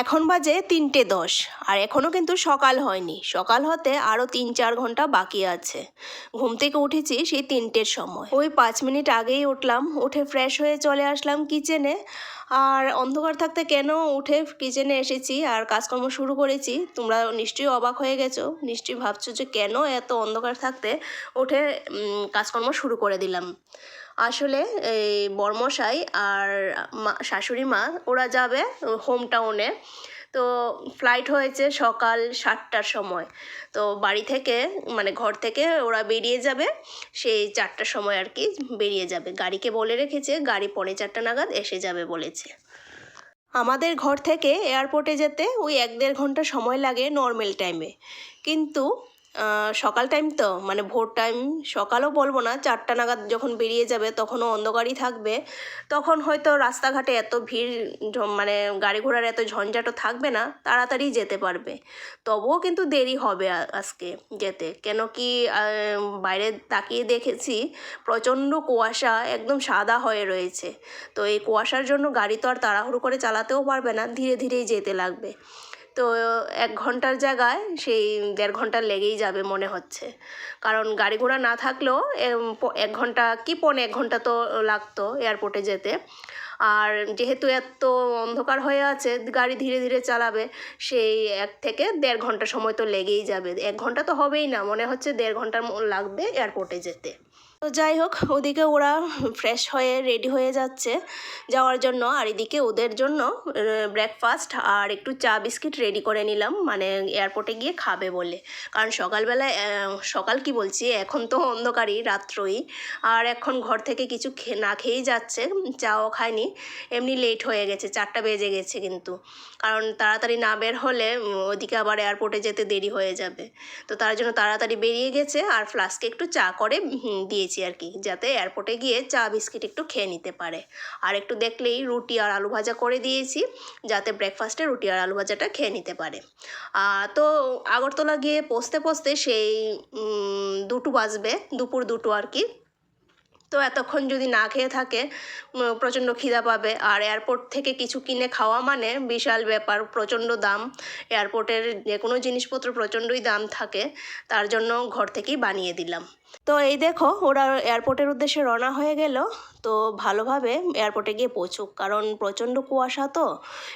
এখন বাজে তিনটে দশ, আর এখনও কিন্তু সকাল হয়নি। সকাল হতে আরও তিন চার ঘণ্টা বাকি আছে। ঘুম থেকে উঠেছি সেই তিনটের সময়। ওই পাঁচ মিনিট আগেই উঠলাম, উঠে ফ্রেশ হয়ে চলে আসলাম কিচেনে আর অন্ধকার থাকতে কেন উঠে কিচেনে এসেছি আর কাজকর্ম শুরু করেছি, তোমরা নিশ্চয়ই অবাক হয়ে গেছো। নিশ্চয়ই ভাবছ যে কেন এত অন্ধকার থাকতে উঠে কাজকর্ম শুরু করে দিলাম। আসলে এই বর্মশাই আর মা, শাশুড়ি মা, ওরা যাবে হোম টাউনে তো ফ্লাইট হয়েছে সকাল সাতটার সময়। তো বাড়ি থেকে মানে ঘর থেকে ওরা বেরিয়ে যাবে। সেই চারটার সময় আর কি বেরিয়ে যাবে। গাড়িকে বলে রেখেছে, গাড়ি পৌনে চারটা নাগাদ এসে যাবে বলেছে। আমাদের ঘর থেকে এয়ারপোর্টে যেতে ওই এক দেড় ঘণ্টা সময় লাগে নর্মাল টাইমে কিন্তু সকাল টাইম তো মানে ভোর টাইম সকালও বলব না, চারটা নাগাদ যখন বেরিয়ে যাবে তখনও অন্ধকারই থাকবে। তখন হয়তো রাস্তাঘাটে এত ভিড় মানে গাড়ি ঘোড়ার এত ঝঞ্ঝাটও থাকবে না, তাড়াতাড়ি যেতে পারবে। তবুও কিন্তু দেরি হবে আজকে যেতে। কেন কি বাইরে তাকিয়ে দেখেছি প্রচণ্ড কুয়াশা, একদম সাদা হয়ে রয়েছে। তো এই কুয়াশার জন্য গাড়ি তো আর তাড়াহুড়ো করে চালাতেও পারবে না, ধীরে ধীরেই যেতে লাগবে। তো এক ঘণ্টার জায়গায় সেই দেড় ঘণ্টা লেগেই যাবে মনে হচ্ছে। কারণ গাড়ি ঘোড়া না থাকলেও এক ঘণ্টা কি পৌনে এক ঘণ্টা তো লাগতো এয়ারপোর্টে যেতে। আর যেহেতু এত অন্ধকার হয়ে আছে, গাড়ি ধীরে ধীরে চালাবে, সেই এক থেকে দেড় ঘণ্টা সময় তো লেগেই যাবে। এক ঘণ্টা তো হবেই না, মনে হচ্ছে দেড় ঘণ্টার ম- লাগবে এয়ারপোর্টে যেতে। তো যাই হোক ওদিকে ওরা ফ্রেশ হয়ে রেডি হয়ে যাচ্ছে যাওয়ার জন্য। আর এদিকে ওদের জন্য ব্রেকফাস্ট আর একটু চা বিস্কিট রেডি করে নিলাম। মানে এয়ারপোর্টে গিয়ে খাবে বলে। কারণ সকালবেলায় আহ, সকাল কি বলছি? এখন তো অন্ধকারই রাত্রই। আর এখন ঘর থেকে কিছু না খেয়েই যাচ্ছে। চাও খায়নি। এমনি লেট হয়ে গেছে চারটা বেজে গেছে কিন্তু। কারণ তাড়াতাড়ি না বের হলে ওদিকে আবার এয়ারপোর্টে যেতে দেরি হয়ে যাবে। তো তার জন্য তাড়াতাড়ি বেরিয়ে গেছে। আর ফ্লাস্কে একটু চা করে হুম, দিয়েছি আর কি, যাতে এয়ারপোর্টে গিয়ে চা বিস্কিট একটু খেয়ে নিতে পারে। আর একটু দেখলেই রুটি আর আলু ভাজা করে দিয়েছি, যাতে ব্রেকফাস্টে রুটি আর আলু ভাজাটা খেয়ে নিতে পারে। তো আগরতলা গিয়ে পৌঁছতে পৌঁছতে সেই দুটো বাজবে, দুপুর দুটো আর কি। তো এতক্ষণ যদি না খেয়ে থাকে প্রচণ্ড খিদা পাবে। আর এয়ারপোর্ট থেকে কিছু কিনে খাওয়া মানে বিশাল ব্যাপার, প্রচণ্ড দাম। এয়ারপোর্টের যে কোনো জিনিসপত্র প্রচণ্ডই দাম থাকে, তার জন্য ঘর থেকেই বানিয়ে দিলাম। তো এই দেখো, ওরা এয়ারপোর্টের উদ্দেশ্যে রওনা হয়ে গেল। তো ভালোভাবে এয়ারপোর্টে গিয়ে পৌঁছুক, কারণ প্রচণ্ড কুয়াশা তো।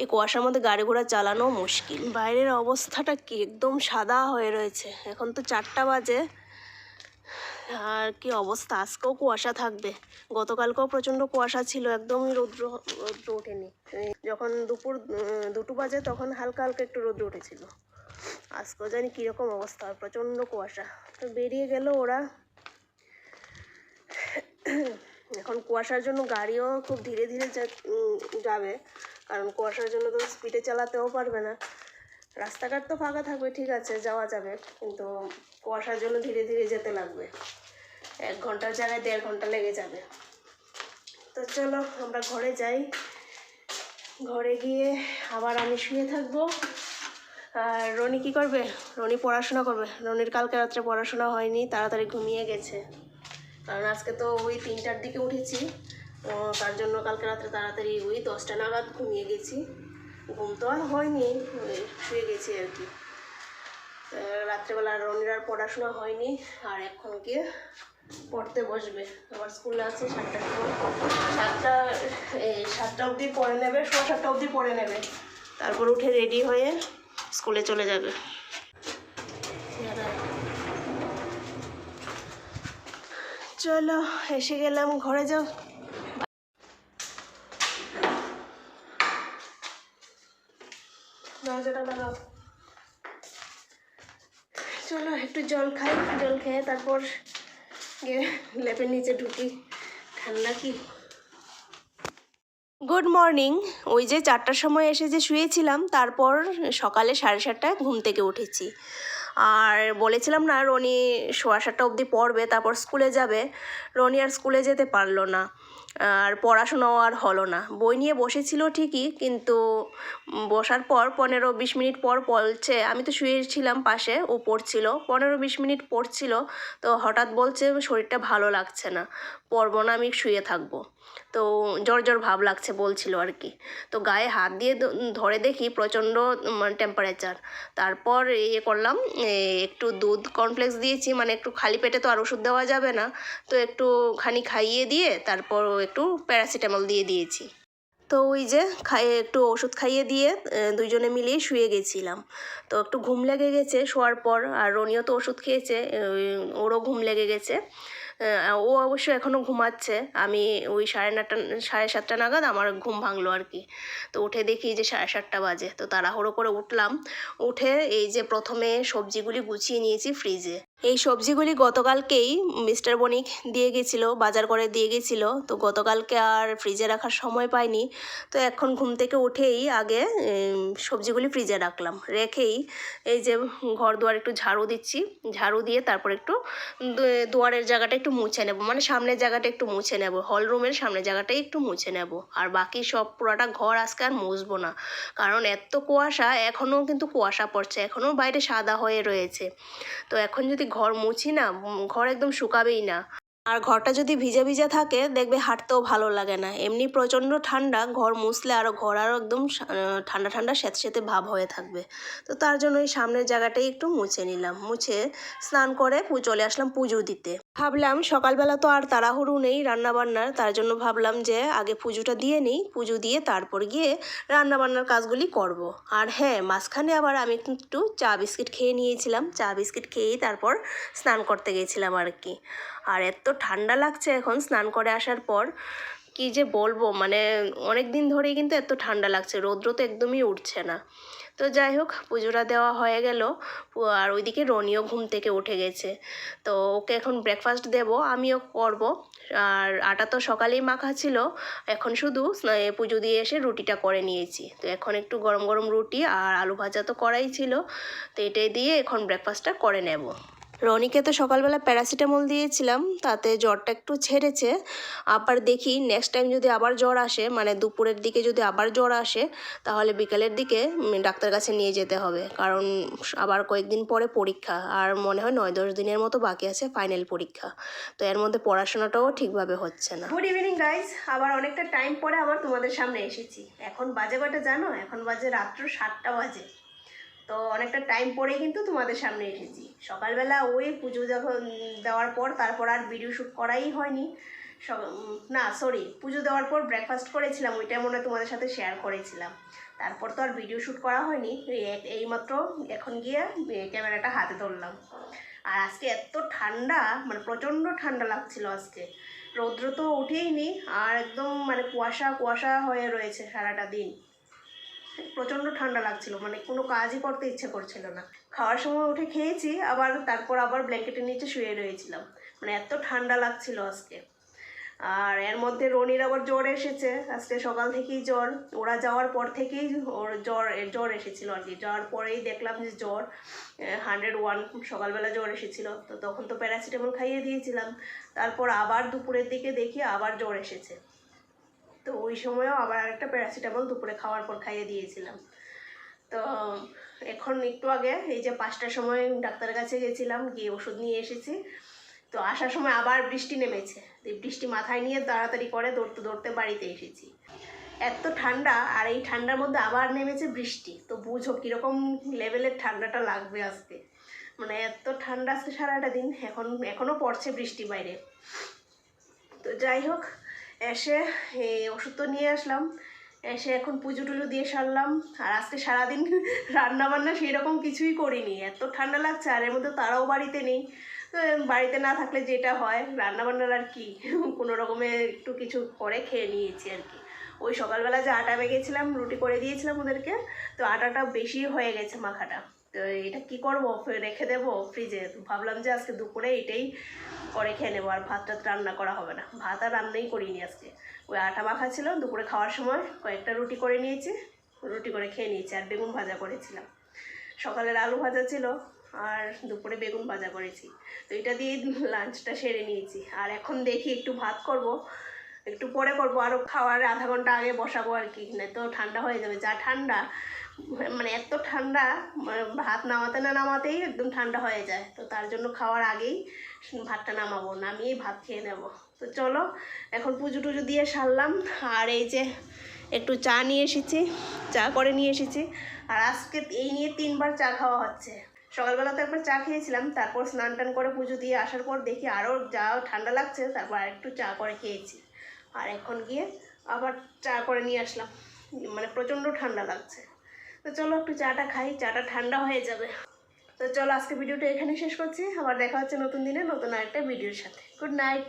এই কুয়াশার মধ্যে গাড়ি ঘোড়া চালানো মুশকিল। বাইরের অবস্থাটা কি একদম সাদা হয়ে রয়েছে। এখন তো চারটা বাজে। আর কি অবস্থা? আজকেও কুয়াশা থাকবে। গতকালকেও প্রচণ্ড কুয়াশা ছিল একদমই রৌদ্র রৌদ্র ওঠেনি। যখন দুপুর দুটো বাজে তখন হালকা হালকা একটু রৌদ্র উঠেছিল। আজকেও জানি কীরকম অবস্থা, প্রচণ্ড কুয়াশা। তো বেরিয়ে গেল ওরা। এখন কুয়াশার জন্য গাড়িও খুব ধীরে ধীরে যাবে। কারণ কুয়াশার জন্য তো স্পিডে চালাতেও পারবে না। রাস্তাঘাট তো ফাঁকা থাকবে, ঠিক আছে, যাওয়া যাবে। কিন্তু কুয়াশার জন্য ধীরে ধীরে যেতে লাগবে। এক ঘণ্টার জায়গায় দেড় ঘণ্টা লেগে যাবে। তো চলো আমরা ঘরে যাই। ঘরে গিয়ে আবার আমি শুয়ে থাকব। আর রনি কি করবে? রনি পড়াশোনা করবে। রনির কালকে রাত্রে পড়াশোনা হয়নি, তাড়াতাড়ি ঘুমিয়ে গেছে। কারণ আজকে তো ওই তিনটার দিকে উঠেছি। তার জন্য কালকে রাত্রে তাড়াতাড়ি ওই দশটা নাগাদ ঘুমিয়ে গেছি। ঘুম তো আর হয়নি শুয়ে গেছি আর কি। রাত্রেবেলা রনির আর পড়াশোনা হয়নি, আর এখন গিয়ে পড়তে বসবে। আমার স্কুল আছে সাতটার সময় সাতটা এই সাতটা অবধি পড়ে নেবে, সোয়া সাতটা অবধি পড়ে নেবে। তারপর উঠে রেডি হয়ে স্কুলে চলে যাবে। চলো, এসে গেলাম, ঘরে যাও। চলো, একটু জল খাই, জল খেয়ে তারপর গিয়ে লেপের নিচে ঢুকি। ঠান্ডা কি? গুড মর্নিং ওই যে চারটার সময় এসে যে শুয়েছিলাম, তারপর সকালে সাড়ে সাতটায় ঘুম থেকে উঠেছি। আর বলেছিলাম না, রনি সোয়া সাতটা অবধি পড়বে, তারপর স্কুলে যাবে। রনি আর স্কুলে যেতে পারল না। আর পড়াশোনাও আর হলো না। বই নিয়ে বসেছিল ঠিকই, কিন্তু বসার পর পনেরো বিশ মিনিট পর বলছে, আমি তো শুয়েছিলাম পাশে ও পড়ছিল পনেরো বিশ মিনিট পড়ছিল, তো হঠাৎ বলছে, শরীরটা ভালো লাগছে না, পড়ব না, আমি শুয়ে থাকব। তো জ্বর জ্বর ভাব লাগছে বলছিল আর কি। তো গায়ে হাত দিয়ে ধরে দেখি প্রচণ্ড টেম্পারেচার তারপর ইয়ে করলাম একটু দুধ কর্নফ্লেক্স দিয়েছি মানে একটু খালি পেটে তো আর ওষুধ দেওয়া যাবে না। তো একটুখানি খাইয়ে দিয়ে তারপর একটু প্যারাসিটামল দিয়ে দিয়েছি। তো ওই যে খাইয়ে একটু ওষুধ খাইয়ে দিয়ে দুইজনে মিলিয়ে শুয়ে গেছিলাম। তো একটু ঘুম লেগে গেছে, শোয়ার পর। আর রনিও তো ওষুধ খেয়েছে ওরও ঘুম লেগে গেছে। ও অবশ্য এখনও ঘুমাচ্ছে। আমি ওই সাড়ে নটা, সাড়ে সাতটা নাগাদ আমার ঘুম ভাঙলো আর কি। তো উঠে দেখি যে সাড়ে সাতটা বাজে। তো তাড়াহুড়ো করে উঠলাম। উঠে এই যে প্রথমে সবজিগুলি গুছিয়ে নিয়েছি ফ্রিজে এই সবজিগুলি গতকালকেই মিস্টার বণিক দিয়ে গেছিল, বাজার করে দিয়ে গেছিল। তো গতকালকে আর ফ্রিজে রাখার সময় পাইনি। তো এখন ঘুম থেকে উঠেই আগে সবজিগুলি ফ্রিজে রাখলাম। রেখেই এই যে ঘর দুয়ার একটু ঝাড়ু দিচ্ছি। ঝাড়ু দিয়ে তারপর একটু দুয়ারের জায়গাটা একটু মুছে নেব। মানে সামনের জায়গাটা একটু মুছে নেব। হল রুমের সামনের জায়গাটাই একটু মুছে নেব। আর বাকি সব পুরাটা ঘর আজকে আর মুছবো না। কারণ এত কুয়াশা, এখনও কিন্তু কুয়াশা পড়ছে। এখনও বাইরে সাদা হয়ে রয়েছে। তো এখন যদি ঘর মুছি না ঘর একদম শুকাবেই না। আর ঘরটা যদি ভিজা ভিজা থাকে, দেখবে হাঁটতেও ভালো লাগে না। এমনি প্রচণ্ড ঠান্ডা, ঘর মুছলে আরও ঘর আরও একদম ঠান্ডা ঠান্ডা স্যাঁতস্যাঁতে ভাব হয়ে থাকবে। তো তার জন্য ওই সামনের জায়গাটাই একটু মুছে নিলাম। মুছে স্নান করে চলে আসলাম পুজো দিতে। ভাবলাম সকালবেলা তো আর তাড়াহুড়ো নেই রান্নাবান্নার, তার জন্য ভাবলাম যে আগে পুজোটা দিয়ে নিই, পুজো দিয়ে তারপর গিয়ে রান্নাবান্নার কাজগুলি করব। আর হ্যাঁ মাঝখানে আবার আমি একটু চা বিস্কিট খেয়ে নিয়েছিলাম, চা বিস্কিট খেয়েই তারপর স্নান করতে গেছিলাম আর কি আর এত ঠান্ডা লাগছে এখন স্নান করে আসার পর কি যে বলব? মানে অনেক দিন ধরেই কিন্তু এত ঠান্ডা লাগছে, রৌদ্র তো একদমই উঠছে না। তো যাই হোক, পুজোটা দেওয়া হয়ে গেল আর ওইদিকে রনিও ঘুম থেকে উঠে গেছে। তো ওকে এখন ব্রেকফাস্ট দেব, আমিও করব। আর আটা তো সকালেই মাখা ছিল, এখন শুধু পুজো দিয়ে এসে রুটিটা করে নিয়েছি। তো এখন একটু গরম গরম রুটি আর আলু ভাজা তো করাই ছিল। তো এটাই দিয়ে এখন ব্রেকফাস্টটা করে নেব। রনিকে তো সকালবেলা প্যারাসিটামল দিয়েছিলাম, তাতে জ্বরটা একটু ছেড়েছে। আবার দেখি নেক্সট টাইম যদি আবার জ্বর আসে মানে দুপুরের দিকে যদি আবার জ্বর আসে, তাহলে বিকালের দিকে ডাক্তার কাছে নিয়ে যেতে হবে। কারণ আবার কয়েকদিন পরে পরীক্ষা, আর মনে হয় নয় দশ দিনের মতো বাকি আছে ফাইনাল পরীক্ষা। তো এর মধ্যে পড়াশোনাটাও ঠিকভাবে হচ্ছে না। গুড ইভিনিং গাইজ আবার অনেকটা টাইম পরে আবার তোমাদের সামনে এসেছি। এখন বাজে কটা জানো? এখন বাজে রাত্র সাতটা বাজে। তো অনেকটা টাইম পরেই কিন্তু তোমাদের সামনে এসেছি। সকালবেলা ওই পুজো যখন দেওয়ার পর তারপর আর ভিডিও শ্যুট করাই হয়নি। না সরি পুজো দেওয়ার পর ব্রেকফাস্ট করেছিলাম, ওইটা মনে তোমাদের সাথে শেয়ার করেছিলাম। তারপর তো আর ভিডিও শ্যুট করা হয়নি, এই এইমাত্র এখন গিয়ে ক্যামেরাটা হাতে ধরলাম। আর আজকে এত ঠান্ডা মানে প্রচণ্ড ঠান্ডা লাগছিল আজকে। রৌদ্র তো উঠেই নি, আর একদম মানে কুয়াশা কুয়াশা হয়ে রয়েছে সারাটা দিন। প্রচণ্ড ঠান্ডা লাগছিল মানে কোনো কাজই করতে ইচ্ছে করছিল না। খাওয়ার সময় উঠে খেয়েছি, আবার তারপর আবার ব্ল্যাঙ্কেটের নিচে শুয়ে রয়েছিলাম। মানে এত ঠান্ডা লাগছিল আজকে। আর এর মধ্যে রনির আবার জ্বর এসেছে, আজকে সকাল থেকেই জ্বর। ওরা যাওয়ার পর থেকেই ওর জ্বর জ্বর এসেছিল আর কি। যাওয়ার পরেই দেখলাম যে জ্বর হান্ড্রেড ওয়ান সকালবেলা জ্বর এসেছিল। তো তখন তো প্যারাসিটামল খাইয়ে দিয়েছিলাম। তারপর আবার দুপুরের দিকে দেখি আবার জ্বর এসেছে। তো ওই সময়ও আবার আরেকটা প্যারাসিটামল দুপুরে খাওয়ার পর খাইয়ে দিয়েছিলাম। তো এখন একটু আগে এই যে পাঁচটার সময় ডাক্তারের কাছে গেছিলাম, গিয়ে ওষুধ নিয়ে এসেছি। তো আসার সময় আবার বৃষ্টি নেমেছে। বৃষ্টি মাথায় নিয়ে তাড়াতাড়ি করে দৌড়তে দৌড়তে বাড়িতে এসেছি। এত ঠান্ডা, আর এই ঠান্ডার মধ্যে আবার নেমেছে বৃষ্টি। তো বুঝো কীরকম লেভেলের ঠান্ডাটা লাগবে আজকে। মানে এত ঠান্ডা আজকে সারাটা দিন, এখন এখনও পড়ছে বৃষ্টি বাইরে। তো যাই হোক এসে এই ওষুধ তো নিয়ে আসলাম। এসে এখন পুজো টুজো দিয়ে সারলাম। আর আজকে সারাদিন রান্নাবান্না সেই রকম কিছুই করিনি। এত ঠান্ডা লাগছে, আর এর মধ্যে তারাও বাড়িতে নেই। তো বাড়িতে না থাকলে যেটা হয়, রান্নাবান্নার আর কি? কোনো রকমে একটু কিছু করে খেয়ে নিয়েছি আর কি। ওই সকালবেলা যে আটা মেখেছিলাম, রুটি করে দিয়েছিলাম ওদেরকে, তো আটাটা বেশি হয়ে গেছে মাখাটা। তো এটা কি করব? রেখে দেবো ফ্রিজে ভাবলাম যে আজকে দুপুরে এটাই করে খেয়ে নেব। আর ভাত টাত রান্না করা হবে না। ভাত আর রান্নাই করিনি আজকে। ওই আটা মাখা ছিল দুপুরে খাওয়ার সময়। কয়েকটা রুটি করে নিয়েছি। রুটি করে খেয়ে নিয়েছি। আর বেগুন ভাজা করেছিলাম। সকালের আলু ভাজা ছিল। আর দুপুরে বেগুন ভাজা করেছি। তো এটা দিয়ে লাঞ্চটা সেরে নিয়েছি। আর এখন দেখি একটু ভাত করব। একটু পরে করব। আরও খাওয়ার আধা ঘণ্টা আগে বসাবো আর কি। না তো ঠান্ডা হয়ে যাবে। যা ঠান্ডা মানে এত ঠান্ডা ভাত নামাতে না নামাতেই একদম ঠান্ডা হয়ে যায়। তো তার জন্য খাওয়ার আগেই ভাতটা নামাবো, নামিয়েই ভাত খেয়ে নেব। তো চলো, এখন পুজো টুজো দিয়ে সারলাম। আর এই যে একটু চা নিয়ে এসেছি, চা করে নিয়ে এসেছি। আর আজকে এই নিয়ে তিনবার চা খাওয়া হচ্ছে। সকালবেলা তো একবার চা খেয়েছিলাম, তারপর স্নান টান করে পুজো দিয়ে আসার পর দেখি আরও যা ঠান্ডা লাগছে, তারপর আর একটু চা করে খেয়েছি। আর এখন গিয়ে আবার চা করে নিয়ে আসলাম। মানে প্রচণ্ড ঠান্ডা লাগছে। তো চলো একটু চাটা খাই, চাটা ঠান্ডা হয়ে যাবে। তো চলো আজকে ভিডিওটা এখানে শেষ করছি, আবার দেখা হচ্ছে নতুন দিনে নতুন আরেকটা ভিডিওর সাথে। Good night